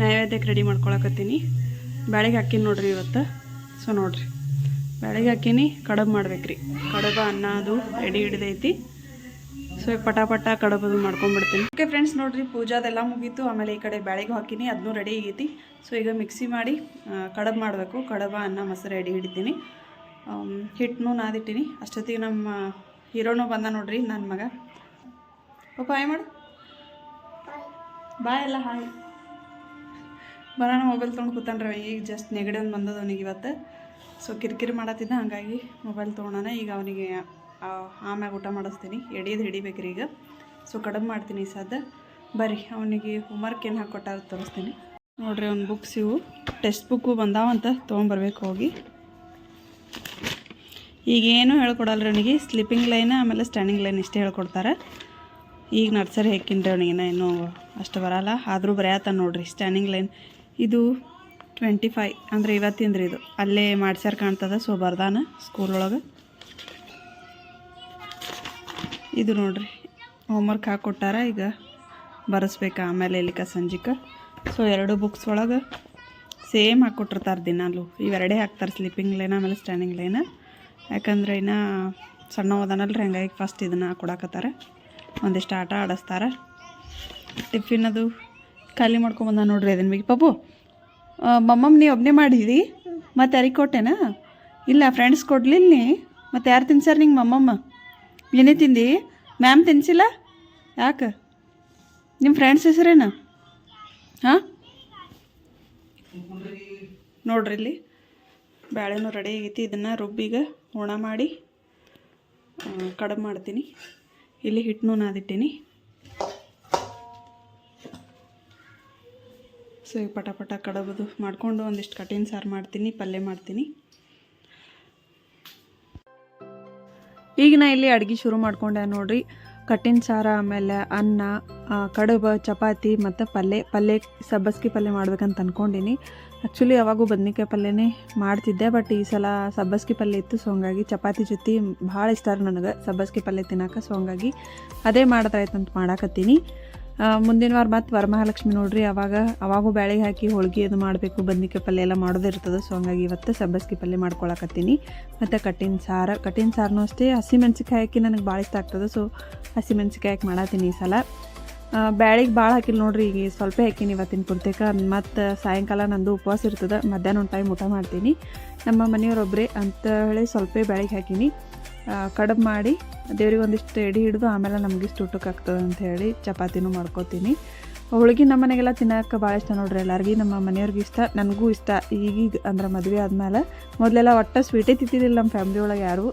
ನೈವೇದ್ಯಕ್ಕೆ ರೆಡಿ ಮಾಡ್ಕೊಳಕತ್ತೀನಿ. ಬ್ಯಾಳಿಗೆ ಹಾಕೀನಿ ನೋಡ್ರಿ ಇವತ್ತು. ಸೊ ನೋಡ್ರಿ, ಬ್ಯಾಳಿಗೆ ಹಾಕೀನಿ ಮಾಡ್ಬೇಕು ಮಾಡ್ಬೇಕ್ರಿ. ಕಡಬ, ಅನ್ನ, ಅದು ರೆಡಿ ಹಿಡ್ದೈತಿ. ಸೊ ಈಗ ಪಟ ಪಟ ಕಡಬದು ಮಾಡ್ಕೊಂಡ್ಬಿಡ್ತೀನಿ ಓಕೆ ಫ್ರೆಂಡ್ಸ್ ನೋಡ್ರಿ ಪೂಜಾದೆಲ್ಲ ಮುಗೀತು. ಆಮೇಲೆ ಈ ಕಡೆ ಬ್ಯಾಳಿಗೆ ಹಾಕಿನಿ ಅದನ್ನೂ ರೆಡಿ ಆಗೈತಿ. ಸೊ ಈಗ ಮಿಕ್ಸಿ ಮಾಡಿ ಕಡಬು ಮಾಡಬೇಕು. ಕಡಬ, ಅನ್ನ, ಮೊಸರು ರೆಡಿ ಹಿಡಿತೀನಿ. ಹಿಟ್ಟನ್ನು ನಾದಿಟ್ಟಿನಿ. ಅಷ್ಟೊತ್ತಿಗೆ ನಮ್ಮ ಹೀರೋನು ಬಂದ ನೋಡ್ರಿ ನನ್ನ ಮಗ. ಪಾಪ ಹಾಯ್ ಮಾಡು. ಬಾಯ್ ಎಲ್ಲ ಹಾಯ್. ಬರೋಣ ಮೊಬೈಲ್ ತೊಗೊಂಡು ಕೂತಾನ್ರಿ ಈಗ ಜಸ್ಟ್ ನೆಗಡಿ ಒಂದು ಬಂದದ ಅವನಿಗೆ ಇವತ್ತು. ಸೊ ಕಿರಿಕಿರಿ ಮಾಡತ್ತಿದ್ದ, ಹಾಗಾಗಿ ಮೊಬೈಲ್ ತೊಗೊಳೋಣ. ಈಗ ಅವನಿಗೆ ಆಮ್ಯಾಗ ಊಟ ಮಾಡಿಸ್ತೀನಿ. ಎಡಿಯೋದು ಹಿಡಿಬೇಕ್ರಿ ಈಗ. ಸೊ ಕಡಿಮೆ ಮಾಡ್ತೀನಿ ಈ ಸದ್ದು. ಬರ್ರಿ, ಅವನಿಗೆ ಹೋಮ್ವರ್ಕ್ ಏನು ಹಾಕ್ಕೊಟ್ಟಾರ ತೋರಿಸ್ತೀನಿ. ನೋಡ್ರಿ ಅವ್ನ ಬುಕ್ಸ್ ಇವು. ಟೆಕ್ಸ್ಟ್ ಬುಕ್ಕು ಬಂದಾವಂತ ತೊಗೊಂಬರ್ಬೇಕು ಹೋಗಿ. ಈಗೇನು ಹೇಳ್ಕೊಡಲ್ರಿ ಅವನಿಗೆ. ಸ್ಲೀಪಿಂಗ್ ಲೈನ್ ಆಮೇಲೆ ಸ್ಟ್ಯಾಂಡಿಂಗ್ ಲೈನ್ ಇಷ್ಟೇ ಹೇಳ್ಕೊಡ್ತಾರೆ. ಈಗ ನರ್ಸರಿ ಹಾಕಿನ್ರಿ ಅವನಿಗಿನ ಇನ್ನೂ ಅಷ್ಟು ಬರಲ್ಲ. ಆದರೂ ಬರೆಯತ್ತ ನೋಡ್ರಿ ಸ್ಟ್ಯಾಂಡಿಂಗ್ ಲೈನ್ ಇದು ಟ್ವೆಂಟಿ ಫೈ ಅಂದರೆ ಇವತ್ತಿಂದ್ರಿ ಇದು. ಅಲ್ಲೇ ಮಾಡ್ಸ್ಯಾರ ಕಾಣ್ತದ ಸೊ ಬರ್ದಾನ ಸ್ಕೂಲ್ ಒಳಗೆ. ಇದು ನೋಡ್ರಿ ಹೋಮ್ವರ್ಕ್ ಹಾಕೊಟ್ಟಾರ, ಈಗ ಬರೆಸ್ಬೇಕು ಆಮೇಲೆ ಇಲ್ಲಿಕ ಸಂಜಿಕ. ಸೊ ಎರಡು ಬುಕ್ಸ್ ಒಳಗೆ ಸೇಮ್ ಹಾಕ್ಕೊಟ್ಟಿರ್ತಾರೆ ದಿನಾಲು. ಇವೆರಡೇ ಹಾಕ್ತಾರೆ ಸ್ಲೀಪಿಂಗ್ ಲೈನ್ ಆಮೇಲೆ ಸ್ಟ್ಯಾಂಡಿಂಗ್ ಲೈನ್ ಯಾಕಂದ್ರೆ ಇನ್ನು ಸಣ್ಣ ಓದನಲ್ರಿ ಹಂಗಾಗಿ ಫಸ್ಟ್ ಇದನ್ನು ಕೊಡಾಕತ್ತಾರೆ. ಒಂದಿಷ್ಟು ಆಟ ಆಡಿಸ್ತಾರ. ಟಿಫಿನ್ ಅದು ಖಾಲಿ ಮಾಡ್ಕೊಂಬಂದ ನೋಡ್ರಿ ಅದನ್ನ ಬಿಗಿ ಪಾಪು ಮಮ್ಮಮ್ಮ ನೀ ಒಬ್ಬನೇ ಮಾಡಿದಿ? ಮತ್ತು ಯಾರಿಗೆ ಕೊಟ್ಟೆನಾ ಇಲ್ಲ ಫ್ರೆಂಡ್ಸ್ ಕೊಡ್ಲಿಲ್ಲ ನೀ? ಮತ್ತು ಯಾರು ತಿನ್ಸಾರ ನಿಂಗೆ ಮಮ್ಮಮ್ಮ? ಏನೇ ತಿಂದಿ? ಮ್ಯಾಮ್ ತಿನ್ಸಿಲ್ಲ? ಯಾಕೆ? ನಿಮ್ಮ ಫ್ರೆಂಡ್ಸ್ ಹೆಸರೇನ? ಹಾಂ? ನೋಡ್ರಿ ಇಲ್ಲಿ. ಬ್ಯಾಳೆನೂ ರೆಡಿ ಆಗೈತಿ. ಇದನ್ನು ರುಬ್ಬಿಗೆ ಒಣ ಮಾಡಿ ಕಡಿಮೆ ಮಾಡ್ತೀನಿ. ಇಲ್ಲಿ ಹಿಟ್ಟನ್ನು ನಾದಿಟ್ಟೀನಿ ಸೊ, ಈಗ ಪಟ ಪಟ ಕಡಬದು ಮಾಡಿಕೊಂಡು ಒಂದಿಷ್ಟು ಕಠಿಣ ಸಾರು ಮಾಡ್ತೀನಿ, ಪಲ್ಯ ಮಾಡ್ತೀನಿ. ಈಗ ನಾ ಇಲ್ಲಿ ಅಡುಗೆ ಶುರು ಮಾಡ್ಕೊಂಡೆ ನೋಡ್ರಿ. ಕಟ್ಟಿನ ಸಾರ ಆಮೇಲೆ ಅನ್ನ ಕಡುಬು ಚಪಾತಿ ಮತ್ತು ಪಲ್ಯ ಪಲ್ಯ ಸಬ್ಬಸ್ಗಿ ಪಲ್ಯ ಮಾಡ್ಬೇಕಂತ ಅಂದ್ಕೊಂಡಿನಿ ಆ್ಯಕ್ಚುಲಿ ಯಾವಾಗೂ ಬದ್ನಿಕಾಯಿ ಪಲ್ಯನೇ ಮಾಡ್ತಿದ್ದೆ ಬಟ್ ಈ ಸಲ ಸಬ್ಬಸ್ಗೆ ಪಲ್ಯ ಇತ್ತು ಸೊ ಹಂಗಾಗಿ ಚಪಾತಿ ಜೊತೆ ಭಾಳ ಇಷ್ಟ ನನಗೆ ಸಬ್ಬಸ್ಗಿ ಪಲ್ಯ ತಿನ್ನೋಕೆ ಸೊ ಹಂಗಾಗಿ ಅದೇ ಮಾಡ್ದಾಯ್ತಂತ ಮಾಡಾಕತ್ತೀನಿ. ಆ, ಮುಂದಿನ ವಾರ ಮತ್ತು ವರಮಹಾಲಕ್ಷ್ಮಿ ನೋಡ್ರಿ, ಅವಾಗ ಅವಾಗೂ ಬ್ಯಾಳಿಗೆ ಹಾಕಿ ಹೋಳಿಗೆ ಅದು ಮಾಡಬೇಕು, ಬದ್ನಿಕಾಯಿ ಪಲ್ಯ ಎಲ್ಲ ಮಾಡೋದಿರ್ತದೆ ಸೊ ಹಂಗಾಗಿ ಇವತ್ತು ಸಬ್ಬಸ್ಗೆ ಪಲ್ಯ ಮಾಡ್ಕೊಳಕತ್ತೀನಿ. ಮತ್ತು ಕಟ್ಟಿನ ಸಾರ ಕಟ್ಟಿನ ಸಾರನೂ ಅಷ್ಟೇ ಹಸಿಮೆಣ್ಸಿಕಾಯಿ ಹಾಕಿ ನನಗೆ ಭಾಳ ಇಷ್ಟ ಆಗ್ತದೆ ಸೊ ಹಸಿಮೆಣ್ಸಿಕಾಯಿ ಹಾಕಿ ಮಾಡತ್ತೀನಿ ಈ ಸಲ. ಬ್ಯಾಳಿಗೆ ಭಾಳ ಹಾಕಿಲ್ಲ ನೋಡ್ರಿ, ಈಗ ಸ್ವಲ್ಪ ಹಾಕಿನಿ ಇವತ್ತಿನ ಕುರ್ತೇಕ ಮತ್ತು ಸಾಯಂಕಾಲ ನಂದು ಉಪವಾಸ ಇರ್ತದೆ, ಮಧ್ಯಾಹ್ನ ಒಂದು ಟೈಮ್ ಊಟ ಮಾಡ್ತೀನಿ. ನಮ್ಮ ಮನೆಯವರೊಬ್ಬರೇ ಅಂತ ಹೇಳಿ ಸ್ವಲ್ಪ ಬ್ಯಾಳಿಗೆ ಹಾಕೀನಿ. ಕಡುಬು ಮಾಡಿ, ದೇವ್ರಿಗೆ ಒಂದಿಷ್ಟು ಎಡಿ ಹಿಡಿದು ಆಮೇಲೆ ನಮಗೆ ಇಷ್ಟು ಊಟಕ್ಕೆ ಆಗ್ತದೆ ಅಂತ ಹೇಳಿ ಚಪಾತಿನೂ ಮಾಡ್ಕೋತೀನಿ. ಹೋಳಿಗೆ ನಮ್ಮ ಮನೆಗೆಲ್ಲ ತಿನ್ನೋಕೆ ಭಾಳ ಇಷ್ಟ ನೋಡ್ರಿ ಎಲ್ಲರಿಗೂ. ನಮ್ಮ ಮನೆಯವ್ರಿಗೆ ಇಷ್ಟ, ನನಗೂ ಇಷ್ಟ. ಈಗೀಗ ಅಂದ್ರೆ ಮದುವೆ ಆದಮೇಲೆ ಮೊದಲೆಲ್ಲ ಒಟ್ಟು ಸ್ವೀಟೇ ತಿಂತಿದ್ದಿಲ್ಲ ನಮ್ಮ ಫ್ಯಾಮ್ಲಿ ಒಳಗೆ ಯಾರು.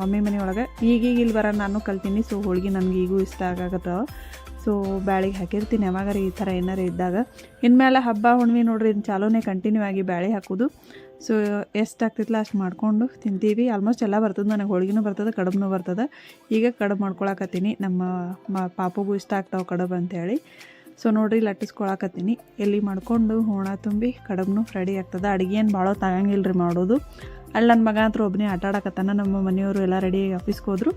ಮಮ್ಮಿ ಮನೆಯೊಳಗೆ ಈಗೀಗ ಇಲ್ಲಿ ಬರೋ ನಾನು ಕಲ್ತೀನಿ, ಸೊ ಹೋಳಿಗೆ ನನಗೆ ಈಗೂ ಇಷ್ಟ ಆಗಾಕತ್ತವ ಸೊ ಬ್ಯಾಳಿಗೆ ಹಾಕಿರ್ತೀನಿ ಯಾವಾಗಾರ ಈ ಥರ ಏನಾರು ಇದ್ದಾಗ. ಇನ್ಮೇಲೆ ಹಬ್ಬ ಹುಣ್ಣಿಮೆ ನೋಡ್ರಿ ಚಾಲೋನೇ ಕಂಟಿನ್ಯೂ ಆಗಿ ಬ್ಯಾಳಿ ಹಾಕೋದು. ಸೊ, ಎಷ್ಟು ಆಗ್ತಿತ್ತಲ್ಲ ಅಷ್ಟು ಮಾಡ್ಕೊಂಡು ತಿಂತೀವಿ. ಆಲ್ಮೋಸ್ಟ್ ಎಲ್ಲ ಬರ್ತದೆ ನನಗೆ, ಹೋಳ್ಗಿನೂ ಬರ್ತದೆ ಕಡುಬು ಬರ್ತದೆ. ಈಗ ಕಡುಬು ಮಾಡ್ಕೊಳಕತ್ತೀನಿ. ನಮ್ಮ ಮ, ಪಾಪಗೂ ಇಷ್ಟ ಆಗ್ತಾವೆ ಕಡುಬು ಅಂತೇಳಿ. ಸೊ, ನೋಡಿರಿ, ಲಟ್ಟಿಸ್ಕೊಳಕತ್ತೀನಿ. ಎಲ್ಲಿ ಮಾಡ್ಕೊಂಡು ಹೂಣ ತುಂಬಿ ಕಡುಬು ರೆಡಿ ಆಗ್ತದೆ. ಅಡುಗೆ ಏನು ಭಾಳ ತಗಂಗಿಲ್ಲ ರೀ ಮಾಡೋದು. ಅಲ್ಲಿ ನನ್ನ ಮಗ ಅಂತೂ ಒಬ್ಬನೇ ಆಟ ಆಡಕತ್ತಾನ. ನಮ್ಮ ಮನೆಯವರು ಎಲ್ಲ ರೆಡಿ ಆಫೀಸ್ಗೆ ಹೋದ್ರು.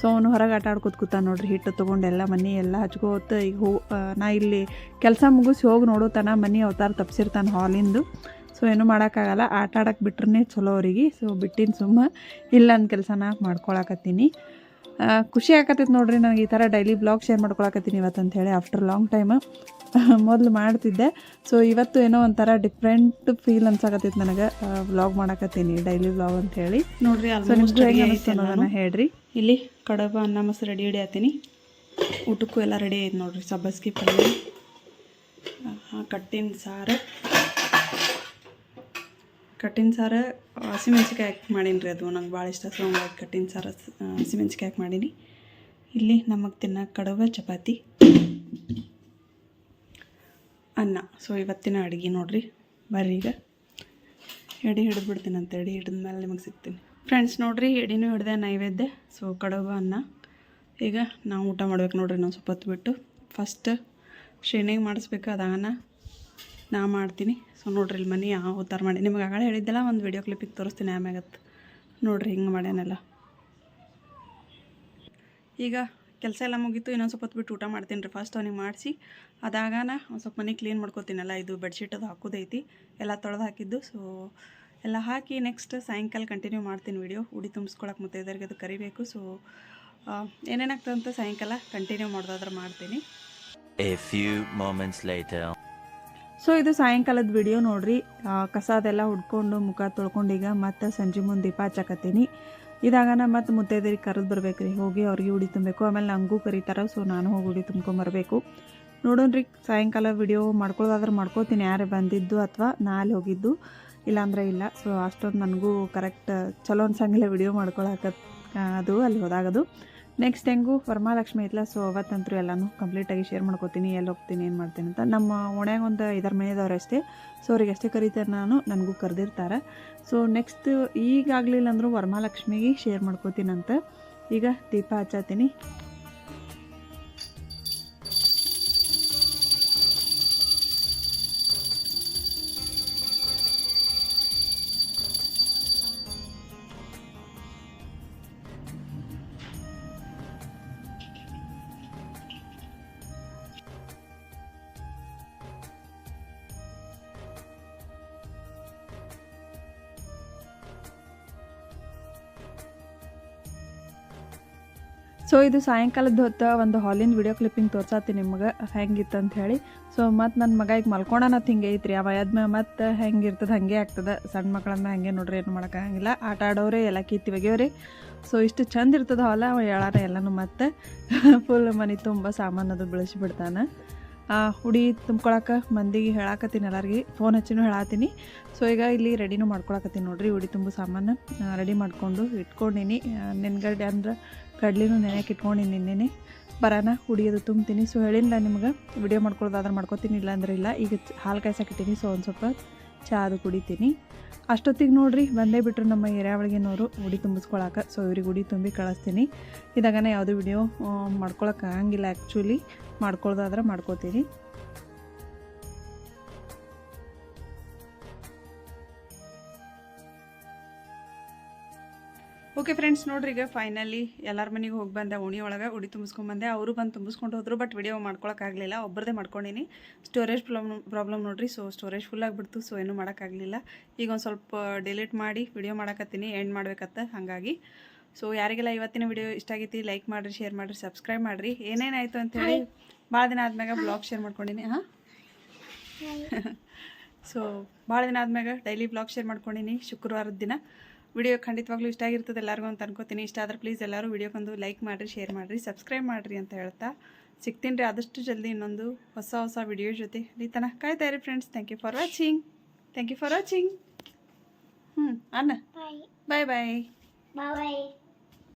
ಸೊ, ಅವನು ಹೊರಗೆ ಆಟ ಆಡ್ಕೊತ ಕೂತ ನೋಡ್ರಿ. ಹಿಟ್ಟು ತೊಗೊಂಡು ಎಲ್ಲ ಮನೆ ಎಲ್ಲ ಹಚ್ಕೋತ ಈಗ ಹೋ ನಾ ಇಲ್ಲಿ ಕೆಲಸ ಮುಗಿಸಿ ಹೋಗಿ ನೋಡೋತನ ಮನೆ ಅವತಾರ ತಪ್ಸಿರ್ತಾನೆ ಹಾಲಿಂದು ಸೊ ಏನೂ ಮಾಡೋಕ್ಕಾಗಲ್ಲ. ಆಟ ಆಡೋಕ್ಕೆ ಬಿಟ್ರೇ ಚಲೋ ಅವರಿಗೆ. ಸೊ ಬಿಟ್ಟಿನ ಸುಮ್ಮ ಇಲ್ಲ ನನ್ನ ಕೆಲಸನ ಮಾಡ್ಕೊಳಕತ್ತೀನಿ. ಖುಷಿ ಆಕತ್ತೈತೆ ನೋಡ್ರಿ ನನಗೆ ಈ ಥರ ಡೈಲಿ ಬ್ಲಾಗ್ ಶೇರ್ ಮಾಡ್ಕೊಳಕತ್ತೀನಿ ಇವತ್ತು ಅಂತ ಹೇಳಿ ಆಫ್ಟರ್ ಲಾಂಗ್ ಟೈಮ್ ಮೊದಲು ಮಾಡ್ತಿದ್ದೆ. ಸೊ ಇವತ್ತು ಏನೋ ಒಂಥರ ಡಿಫ್ರೆಂಟ್ ಫೀಲ್ ಅನ್ಸಾಕತ್ತೈತೆ ನನಗೆ ವ್ಲಾಗ್ ಮಾಡಕತ್ತೀನಿ ಡೈಲಿ ವ್ಲಾಗ್ ಅಂತ ಹೇಳಿ
ನೋಡ್ರಿ
ಅನ್ನೋದನ್ನ ಹೇಳ್ರಿ. ಇಲ್ಲಿ ಕಡಬ ಅನ್ನ ಮೊಸರು ರೆಡಿ ರೆಡಿ ಆತೀನಿ. ಊಟಕ್ಕೂ ಎಲ್ಲ ರೆಡಿ ಆಯ್ತು ನೋಡ್ರಿ. ಸಬ್ಬಸ್ಗಿ ಪಲ್ಯ ಕಟ್ಟಿನ ಸಾರು. ಕಟ್ಟಿನ ಸಾರ ಹಸಿಮೆಣ್ಸಿಕಾಯಿ ಹಾಕಿ ಮಾಡೀನಿ ರೀ ಅದು. ನಂಗೆ ಭಾಳ ಇಷ್ಟ. ಸೊ ಹಂಗಾಗಿ ಕಟ್ಟಿನ ಸಾರ ಹಸಿಮೆಣ್ಸಿಕಾಯಿ ಹಾಕಿ ಮಾಡೀನಿ. ಇಲ್ಲಿ ನಮಗೆ ತಿನ್ನೋ ಕಡುಬ ಚಪಾತಿ, ಅನ್ನ. ಸೊ ಇವತ್ತಿನ ಅಡುಗೆ ನೋಡಿರಿ, ಬರ್ರಿ ಈಗ. ಎಡೆ ಹಿಡಿದು ಬಿಡ್ತೀನಿ ಅಂತ ಎಡೆ ಹಿಡಿದ ಮೇಲೆ ನಿಮಗೆ ಸಿಗ್ತೀನಿ. ಫ್ರೆಂಡ್ಸ್ ನೋಡಿರಿ, ಎಡಿನೂ ಹಿಡ್ದೆ, ನೈವೇದ್ಯ. ಸೊ ಕಡುಬ ಅನ್ನ. ಈಗ ನಾವು ಊಟ ಮಾಡ್ಬೇಕು ನೋಡ್ರಿ ನಾವು ಸ್ವಲ್ಪ ಹೊತ್ತು ಬಿಟ್ಟು. ಫಸ್ಟ್ ಶ್ರೇಣಿಗೆ ಮಾಡಿಸ್ಬೇಕು ಅದಾಗನ ನಾ ಮಾಡ್ತೀನಿ. ಸೊ ನೋಡ್ರಿ ಇಲ್ಲಿ ಮನೆ ಯಾವ ಥರ ಮಾಡಿ. ನಿಮಗೆ ಆಗಲೇ ಹೇಳಿದ್ದೆಲ್ಲ ಒಂದು ವಿಡಿಯೋ ಕ್ಲಿಪ್ಪಿಗೆ ತೋರಿಸ್ತೀನಿ ಆಮ್ಯಾಗತ್ತೆ ನೋಡ್ರಿ ಹಿಂಗೆ ಮಾಡ್ಯಾನೆಲ್ಲ. ಈಗ ಕೆಲಸ ಎಲ್ಲ ಮುಗೀತು. ಇನ್ನೊಂದು ಸ್ವಲ್ಪ ಹೊತ್ತು ಬಿಟ್ಟು ಊಟ ಮಾಡ್ತೀನಿ ರೀ. ಫಸ್ಟ್ ಅವ್ನಿಗೆ ಮಾಡಿಸಿ. ಅದಾಗನ ಒಂದು ಸ್ವಲ್ಪ ಮನೆ ಕ್ಲೀನ್ ಮಾಡ್ಕೋತೀನಲ್ಲ. ಇದು ಬೆಡ್ಶೀಟ್ ಅದು ಹಾಕೋದೈತಿ. ಎಲ್ಲ ತೊಳೆದು ಹಾಕಿದ್ದು. ಸೊ ಎಲ್ಲ ಹಾಕಿ ನೆಕ್ಸ್ಟ್ ಸಾಯಂಕಾಲ ಕಂಟಿನ್ಯೂ ಮಾಡ್ತೀನಿ ವಿಡಿಯೋ ಉಡಿ ತುಂಬಿಸ್ಕೊಳಕ್ಕೆ ಮತ್ತೆ ಇದರಿಗೆ ಅದು ಕರಿಬೇಕು. ಸೊ ಏನೇನಾಗ್ತದಂತ ಸಾಯಂಕಾಲ ಕಂಟಿನ್ಯೂ ಮಾಡೋದಾದ್ರೆ ಮಾಡ್ತೀನಿ.
A few moments later.
So ಇದು ಸಾಯಂಕಾಲದ ವಿಡಿಯೋ ನೋಡ್ರಿ. ಕಸ ಅದೆಲ್ಲ ಹುಡ್ಕೊಂಡು ಮುಖ ತೊಳ್ಕೊಂಡು ಈಗ ಮತ್ತೆ ಸಂಜೆ ಮುಂದೆ ದೀಪ ಹಚ್ಚಕತ್ತೀನಿ. ನಾ ಮತ್ತೆ ಮುತ್ತೈದರಿಗೆ ಕರೆದು ಬರ್ಬೇಕು ಹೋಗಿ ಅವ್ರಿಗೆ ಉಡಿ ತುಂಬಬೇಕು. ಆಮೇಲೆ ನನಗೂ ಕರೀತಾರ. ಸೊ ನಾನು ಹೋಗಿ ಉಡಿ ತುಂಬ್ಕೊಂಬರ್ಬೇಕು ನೋಡೋಣ್ರಿ, ಸಾಯಂಕಾಲ ವಿಡಿಯೋ ಮಾಡ್ಕೊಳ್ಳೋದಾದ್ರೆ ಮಾಡ್ಕೊತೀನಿ. ಯಾರೇ ಬಂದಿದ್ದು ಅಥವಾ ನಾ ಅಲ್ಲಿ ಹೋಗಿದ್ದು ಇಲ್ಲಾಂದ್ರೆ ಇಲ್ಲ. ಸೊ ಅಷ್ಟೊಂದು ನನಗೂ ಕರೆಕ್ಟ್ ಚಲೋ ಅನ್ಸಂಗಿಲ್ಲ ವಿಡಿಯೋ ಮಾಡ್ಕೊಳಕ ಅದು ಅಲ್ಲಿ ಹೋದಾಗದು. ನೆಕ್ಸ್ಟ್ ಹೆಂಗು? ವರಮಹಾಲಕ್ಷ್ಮಿ ಐತಲ್ಲ ಸೊ ಅವತ್ತಂತೂ ಎಲ್ಲನೂ ಕಂಪ್ಲೀಟಾಗಿ ಶೇರ್ ಮಾಡ್ಕೋತೀನಿ, ಎಲ್ಲಿ ಹೋಗ್ತೀನಿ, ಏನು ಮಾಡ್ತೀನಿ ಅಂತ. ನಮ್ಮ ಓಣ್ಯಾಗ ಒಂದು ಇದರ ಮನೆಯದವ್ರು ಅಷ್ಟೇ. ಸೊ ಅವ್ರಿಗೆ ಅಷ್ಟೇ ಕರೀತಾರೆ ನಾನು, ನನಗೂ ಕರೆದಿರ್ತಾರೆ. ಸೊ ನೆಕ್ಸ್ಟ್ ಈಗಾಗಲಿಲ್ಲ ಅಂದರೂ ವರಮಹಾಲಕ್ಷ್ಮಿಗೆ ಶೇರ್ ಮಾಡ್ಕೋತೀನಂತ. ಈಗ ದೀಪ ಹಚ್ಚತ್ತೀನಿ ಸೊ ಇದು ಸಾಯಂಕಾಲದ ಹೊತ್ತು ಒಂದು ಹಾಲಿನ ವಿಡಿಯೋ ಕ್ಲಿಪ್ಪಿಂಗ್ ತೋರ್ಸಾತಿ ನಿಮ್ಗೆ. ಹೆಂಗಿತ್ತು ಅಂತ ಹೇಳಿ. ಸೊ ಮತ್ತು ನನ್ನ ಮಗ ಈಗ ಮಲ್ಕೊಳನತ್ ಹಿಂಗೆ ಐತ್ರಿ. ಅವ ಮತ್ತು ಹೆಂಗೆ ಹೆಂಗಿರ್ತದೆ ಹಾಗೆ ಆಗ್ತದೆ. ಸಣ್ಣ ಮಕ್ಕಳನ್ನ ಹಂಗೆ ನೋಡ್ರಿ, ಏನು ಮಾಡೋಕ್ಕಾಗಿಲ್ಲ ಆಟ ಆಡೋರೆ ಎಲ್ಲ ಕಿತ್ತಿ ಒಗೆಯೋರಿ ಸೊ ಇಷ್ಟು ಚಂದ ಇರ್ತದೆ ಹಾಲ ಅವ ಹೇಳಾರ ಎಲ್ಲನೂ ಮತ್ತೆ. ಫುಲ್ ಮನೆ ತುಂಬ ಸಾಮಾನು ಅದು ಬೆಳೆಸಿಬಿಡ್ತಾನೆ. ಹುಡಿ ತುಂಬ್ಕೊಳಕ್ಕೆ ಮಂದಿಗೆ ಹೇಳಾಕತ್ತೀನಿ ಎಲ್ಲರಿಗೆ. ಫೋನ್ ಹಚ್ಚಿನೂ ಹೇಳಾತೀನಿ. ಸೊ ಈಗ ಇಲ್ಲಿ ರೆಡಿನೂ ಮಾಡ್ಕೊಳಕತ್ತೀನಿ ನೋಡ್ರಿ. ಉಡಿ ತುಂಬ ಸಾಮಾನು ರೆಡಿ ಮಾಡ್ಕೊಂಡು ಇಟ್ಕೊಂಡಿನಿ. ನೆನ್ಗಡ್ಡೆ ಅಂದ್ರೆ ಕಡ್ಲಿನೂ ನೆನೆಯಕ್ಕೆ ಇಟ್ಕೊಂಡಿನಿ ನಿನ್ನೆ ಬರೋಣ ಅದು ತುಂಬ್ತೀನಿ. ಸೊ ಹೇಳಿಲ್ಲ ನಿಮ್ಗೆ. ವಿಡಿಯೋ ಮಾಡ್ಕೊಳ್ಳೋದಾದ್ರೆ ಮಾಡ್ಕೊತೀನಿ ಇಲ್ಲ ಅಂದ್ರೆ ಇಲ್ಲ. ಈಗ ಹಾಲು ಹಾಲು ಕಾಯ್ಸಕ್ಕಿಟ್ಟಿನಿ ಸೊ ಒಂದು ಸ್ವಲ್ಪ ಚಹಾ ಅದು ಕುಡಿತೀನಿ. ಅಷ್ಟೊತ್ತಿಗೆ ನೋಡ್ರಿ, ಬಂದೇ ಬಿಟ್ಟರು ನಮ್ಮ ಏರ್ಯಾವಳಿಗೆನವರು ಉಡಿ ತುಂಬಿಸ್ಕೊಳಕ್ಕೆ ಸೊ ಇವ್ರಿಗೆ ಉಡಿ ತುಂಬಿ ಕಳಿಸ್ತೀನಿ. ಇದಾಗನೇ ಯಾವುದೂ ವಿಡಿಯೋ ಮಾಡ್ಕೊಳಕ್ಕೆ ಆಗಂಗಿಲ್ಲ ಆ್ಯಕ್ಚುಲಿ ಮಾಡ್ಕೊಳ್ಳೋದಾದ್ರೆ ಮಾಡ್ಕೋತೀನಿ. ಓಕೆ ಫ್ರೆಂಡ್ಸ್ ನೋಡ್ರಿ ಈಗ ಫೈನಲಿ ಎಲ್ಲರ ಮನೆಗೆ ಹೋಗಿ ಬಂದೆ ಓಣಿ ಒಳಗೆ, ಉಡಿ ತುಂಬಿಸ್ಕೊಂಬಂದೆ ಅವರು ಬಂದು ತುಂಬಿಸ್ಕೊಂಡು ಹೋದ್ರು ಬಟ್ ವಿಡಿಯೋ ಮಾಡ್ಕೊಳಕ್ಕಾಗಲಿಲ್ಲ ಒಬ್ಬರದೇ ಮಾಡ್ಕೊಂಡಿನಿ. ಸ್ಟೋರೇಜ್ ಪ್ರಾಬ್ಲಮ್ ಪ್ರಾಬ್ಲಮ್ ನೋಡ್ರಿ ಸೊ ಸ್ಟೋರೇಜ್ ಫುಲ್ ಆಗಿಬಿಡ್ತು ಸೊ ಏನೂ ಮಾಡೋಕ್ಕಾಗಲಿಲ್ಲ ಈಗ ಒಂದು ಸ್ವಲ್ಪ ಡಿಲೀಟ್ ಮಾಡಿ ವಿಡಿಯೋ ಮಾಡಕತ್ತೀನಿ ಎಂಡ್ ಮಾಡ್ಬೇಕತ್ತ, ಹಾಗಾಗಿ. ಸೊ ಯಾರಿಗೆಲ್ಲ ಇವತ್ತಿನ ವಿಡಿಯೋ ಇಷ್ಟ ಆಗೈತಿ ಲೈಕ್ ಮಾಡಿರಿ ಶೇರ್ ಮಾಡಿರಿ ಸಬ್ಸ್ಕ್ರೈಬ್ ಮಾಡಿರಿ. ಏನೇನಾಯಿತು ಅಂತೇಳಿ ಭಾಳ ದಿನ ಆದ್ಮ್ಯಾಗ ಬ್ಲಾಗ್ ಶೇರ್ ಮಾಡ್ಕೊಂಡಿನಿ. ಹಾಂ? ಸೊ ಭಾಳ ದಿನ ಆದ್ಮ್ಯಾಗ ಡೈಲಿ ಬ್ಲಾಗ್ ಶೇರ್ ಮಾಡ್ಕೊಂಡಿನಿ, ಶುಕ್ರವಾರದ ದಿನ. ವಿಡಿಯೋ ಖಂಡಿತವಾಗ್ಲೂ ಇಷ್ಟ ಆಗಿರ್ತದೆ ಎಲ್ಲರಿಗೂ ಅಂತ ಅನ್ಕೋತೀನಿ. ಇಷ್ಟ ಆದರೆ ಪ್ಲೀಸ್ ಎಲ್ಲರೂ ವಿಡಿಯೋಗೊಂದು ಲೈಕ್ ಮಾಡಿರಿ ಶೇರ್ ಮಾಡಿರಿ ಸಬ್ಸ್ಕ್ರೈಬ್ ಮಾಡಿರಿ ಅಂತ ಹೇಳ್ತಾ ಸಿಗ್ತೀನಿ ರೀ ಆದಷ್ಟು ಜಲ್ದಿ ಇನ್ನೊಂದು ಹೊಸ ಹೊಸ ವಿಡಿಯೋ ಜೊತೆ. ಅಲ್ಲಿ ತನಕ ಕಾಯ್ತಾ ಇರಿ friends thank you for watching thank you for watching ಹ್ಞೂ ಅನ್ನ. ಬಾಯ್ ಬಾಯ್
ಬಾಯ್.